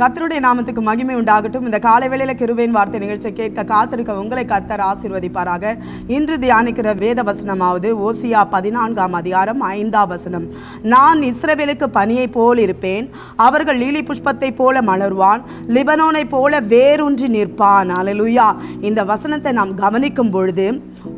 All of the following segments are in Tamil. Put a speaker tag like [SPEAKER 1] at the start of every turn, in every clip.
[SPEAKER 1] கத்தருடைய நாமத்துக்கு மகிமை உண்டாகட்டும். இந்த காலை வேளையில கிருவேன் வார்த்தை நிகழ்ச்சியை கேட்க காத்திருக்க உங்களை கர்த்தர் ஆசீர்வதிப்பாராக. இன்று தியானிக்கிற வேத வசனமாவது ஓசியா பதினான்காம் அதிகாரம் ஐந்தாம் வசனம். நான் இஸ்ரவேலுக்கு பனியை போல் இருப்பேன். அவர்கள் லீலி புஷ்பத்தை போல மலர்வான். லிபனோனை போல வேரூன்றி நிற்பான். அலலுயா இந்த வசனத்தை நாம் கவனிக்கும் பொழுது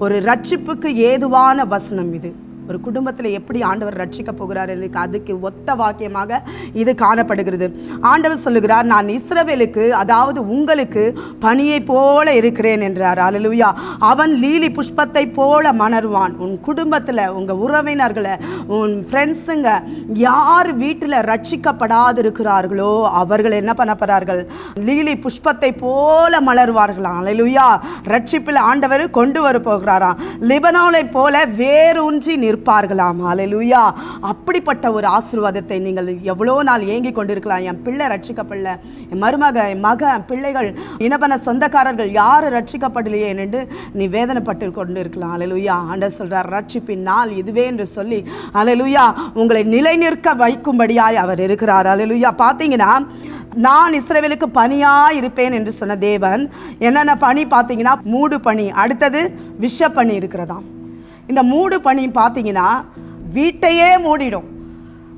[SPEAKER 1] ஒரு ரட்சிப்புக்கு ஏதுவான வசனம் இது. ஒரு குடும்பத்தில் எப்படி ஆண்டவர் ரட்சிக்க போகிறார் எனக்கு அதுக்கு ஒத்த வாக்கியமாக இது காணப்படுகிறது. ஆண்டவர் சொல்லுகிறார் நான் இஸ்ரவேலுக்கு அதாவது உங்களுக்கு பனியை போல இருக்கிறேன் என்றார். அலலுயா அவன் லீலி புஷ்பத்தை போல மணர்வான். உன் குடும்பத்தில் உங்கள் உறவினர்களை உன் ஃப்ரெண்ட்ஸுங்க யார் வீட்டில் ரட்சிக்கப்படாது இருக்கிறார்களோ அவர்கள் என்ன பண்ண போகிறார்கள் லீலி புஷ்பத்தை போல மலர்வார்களாம். அலலுயா ரட்சிப்பில் ஆண்டவர் கொண்டு வர போகிறாராம். லிபனோலை போல வேரூன்றி இருப்பார்களாம். அல்லேலூயா அப்படிப்பட்ட ஒரு ஆசீர்வாதத்தை நீங்கள் எவ்வளோ நாள் ஏங்கி கொண்டிருக்கலாம். என் பிள்ளை ரட்சிக்கப்படல. என் மருமக என் மகன் பிள்ளைகள் இனபன சொந்தக்காரர்கள் யார் ரட்சிக்கப்படலையே என்று நீ வேதனைப்பட்டு கொண்டு இருக்கலாம் அல்லேலூயா ஆண்டவர் சொல்கிறார் ரட்சிப்பின் நாள் இதுவே என்று சொல்லி அலலுயா உங்களை நிலை நிற்க வைக்கும்படியாய் அவர் இருக்கிறார். அலலுயா பார்த்தீங்கன்னா நான் இஸ்ரேவேலுக்கு பனியா இருப்பேன் என்று சொன்ன தேவன் என்னென்ன பனி பார்த்தீங்கன்னா மூடு பனி அடுத்தது விஷ பனி இருக்கிறதாம். இந்த மூடு பனி பார்த்தீங்கன்னா வீட்டையே மூடிடும்.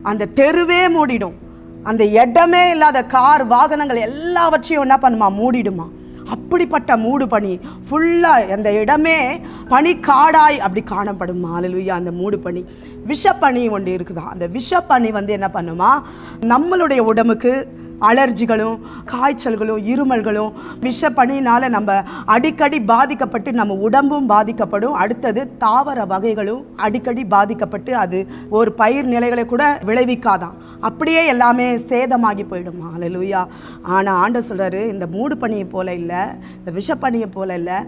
[SPEAKER 1] அந்த தெருவே மூடிடும். அந்த இடமே இல்லாத கார் வாகனங்கள் எல்லாவற்றையும் என்ன பண்ணுமா? மூடிடுமா. அப்படிப்பட்ட மூடு பனி ஃபுல்லாக அந்த இடமே பனிக்காடாய் அப்படி காணப்படும்? அலலுயா அந்த மூடு பனி விஷப்பனி ஒன்று இருக்குதான் அந்த விஷப்பனி வந்து என்ன பண்ணுமா? நம்மளுடைய உடம்புக்கு அலர்ஜிகளும் காய்ச்சல்களும் இருமல்களும் விஷப்பனினால் நம்ம அடிக்கடி பாதிக்கப்பட்டு நம்ம உடம்பும் பாதிக்கப்படும். அடுத்தது தாவர வகைகளும் அடிக்கடி பாதிக்கப்பட்டு அது ஒரு பயிர் நிலைகளை கூட விளைவிக்காதான் அப்படியே எல்லாமே சேதமாகி போயிடுமா? அலலுயா ஆனால் ஆண்ட சொல்கிறாரு இந்த மூடு பணியை போல இல்லை இந்த விஷப்பனியை போல இல்லை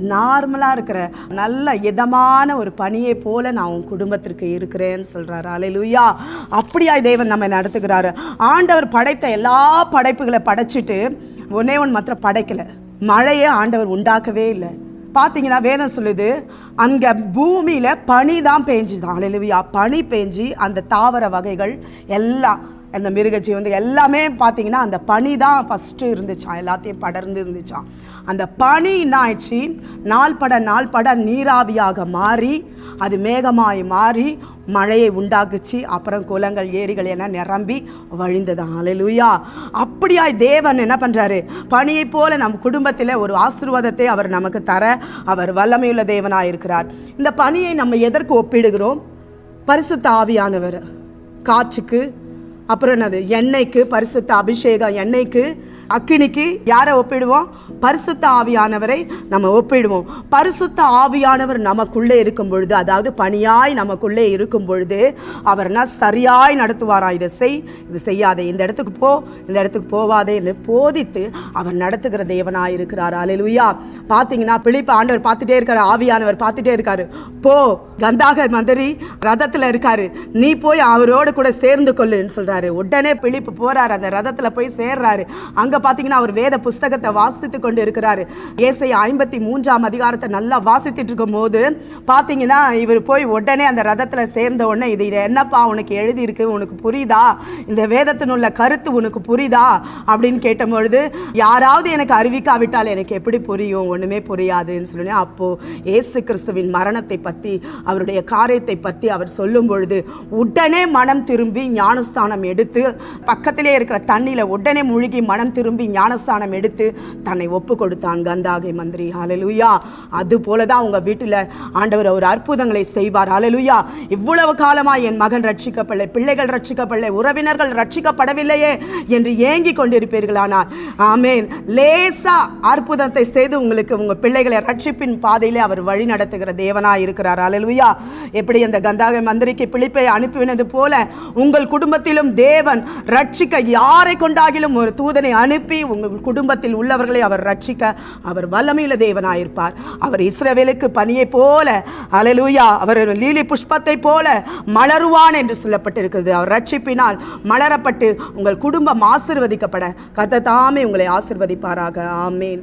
[SPEAKER 1] நார்மலாக இருக்கிற நல்ல இதமான ஒரு பணியை போல நான் உன் குடும்பத்திற்கு இருக்கிறேன்னு சொல்கிறாரு அலையிலுயா அப்படியா தேவன் நம்ம நடத்துகிறாரு. ஆண்டவர் படைத்த எல்லா படைப்புகளை படைச்சிட்டு ஒன்னே ஒன்று மாத்திரம் படைக்கலை. மழையை ஆண்டவர் உண்டாக்கவே இல்லை. பார்த்தீங்கன்னா வேதம் சொல்லுது அங்கே பூமியில் பனி தான் பேஞ்சுதான் அலையிலுயா பனி பேஞ்சு அந்த தாவர வகைகள் எல்லாம் அந்த மிருகச்சி வந்து எல்லாமே பார்த்தீங்கன்னா அந்த பனி தான் ஃபஸ்ட்டு இருந்துச்சான் எல்லாத்தையும் படர்ந்து இருந்துச்சான் அந்த பனி என்ன ஆயிடுச்சு? நாள் பட நாள் பட நீராவியாக மாறி அது மேகமாய் மாறி மழையை உண்டாக்குச்சு. அப்புறம் குளங்கள் ஏரிகள் எல்லாம் நிரம்பி வழிந்ததான் அலையிலுயா அப்படியாய் தேவன் என்ன பண்ணுறாரு பணியை போல நம் குடும்பத்தில் ஒரு ஆசீர்வாதத்தை அவர் நமக்கு தர அவர் வல்லமையுள்ள தேவனாக இருக்கிறார். இந்த பணியை நம்ம எதற்கு ஒப்பிடுகிறோம்? பரிசுத்த ஆவியானவர். காற்றுக்கு அப்புறம் என்னது? எண்ணெய்க்கு பரிசுத்த அபிஷேகம் எண்ணெய்க்கு அக்கினிக்கு யாரை ஒப்பிடுவோம்? பரிசுத்த ஆவியானவரை நம்ம ஒப்பிடுவோம். பரிசுத்த ஆவியானவர் நமக்குள்ளே இருக்கும் பொழுது அதாவது பணியாய் நமக்குள்ளே இருக்கும் பொழுது அவர்னா சரியாய் நடத்துவாரா? இதை செய் இது செய்யாதே. இந்த இடத்துக்கு போ இந்த இடத்துக்கு போவாதே என்று போதித்து அவர் நடத்துகிற தேவனாய் இருக்கிறார். அலையிலுயா பார்த்தீங்கன்னா பிழிப்பு ஆண்டவர் பார்த்துட்டே இருக்காரு ஆவியானவர் பார்த்துட்டே இருக்காரு. போ கந்தாக மந்திரி ரதத்தில் இருக்காரு. நீ போய் அவரோடு கூட சேர்ந்து கொள்ளுன்னு சொல்கிறாரு உடனே பிழிப்பு போகிறாரு அந்த ரதத்தில் போய் சேர்றாரு. அங்கே பார்த்தீங்கன்னா அவர் வேத புஸ்தகத்தை வாசித்து கொண்டு இருக்கிறாரு ஏசை ஐம்பத்தி மூன்றாம் அதிகாரத்தை நல்லா வாசித்துட்டு இருக்கும் போது பார்த்தீங்கன்னா இவர் போய் உடனே அந்த ரதத்தில் சேர்ந்த உடனே இது என்னப்பா உனக்கு எழுதியிருக்கு? உனக்கு புரியுதா? இந்த வேதத்தினுள்ள கருத்து உனக்கு புரியுதா? அப்படின்னு கேட்டபொழுது யாராவது எனக்கு அறிவிக்காவிட்டால் எனக்கு எப்படி புரியும்? ஒன்றுமே புரியாதுன்னு சொல்லி அப்போது ஏசு கிறிஸ்துவின் மரணத்தை பற்றி அவருடைய காரியத்தை பற்றி அவர் சொல்லும் பொழுது உடனே மனம் திரும்பி ஞானஸ்தானம் எடுத்து பக்கத்திலே இருக்கிற தண்ணியில் உடனே முழுகி மனம் திரும்பி ஞானஸ்தானம் எடுத்து தன்னை ஒப்பு கொடுத்தான் கந்தாகை மந்திரி. ஹலலுயா அது போல தான் உங்கள் வீட்டில் ஆண்டவர் ஒரு அற்புதங்களை செய்வார். ஹலலுயா இவ்வளவு காலமாக என் மகன் ரட்சிக்கப்படலை பிள்ளைகள் ரட்சிக்கப்படலை உறவினர்கள் ரட்சிக்கப்படவில்லையே என்று ஏங்கி கொண்டிருப்பீர்களானால் ஆமேன். லேசா அற்புதத்தை செய்து உங்களுக்கு உங்கள் பிள்ளைகளை ரட்சிப்பின் பாதையிலே அவர் வழி நடத்துகிற தேவனாக இருக்கிறார். அலலுயா எப்படி அந்த கந்தாகை மந்திரிக்கு பிழிப்பை அனுப்பினது போல உங்கள் குடும்பத்திலும் தேவன் ரட்சிக்க யாரை கொண்டாகிலும் ஒரு தூதனை அனுப்பி உங்கள் குடும்பத்தில் உள்ளவர்களை அவர் ரட்சிக்க அவர் வல்லமையில தேவனாயிருப்பார். அவர் இஸ்ரவேலுக்கு பணியை போல அலலூயா அவர் லீலி புஷ்பத்தை போல மலருவான் என்று சொல்லப்பட்டிருக்கிறது. அவர் ரட்சிப்பினால் மலரப்பட்டு உங்கள் குடும்பம் ஆசிர்வதிக்கப்பட கத்த தாமே உங்களை ஆசிர்வதிப்பாராக. ஆமேன்.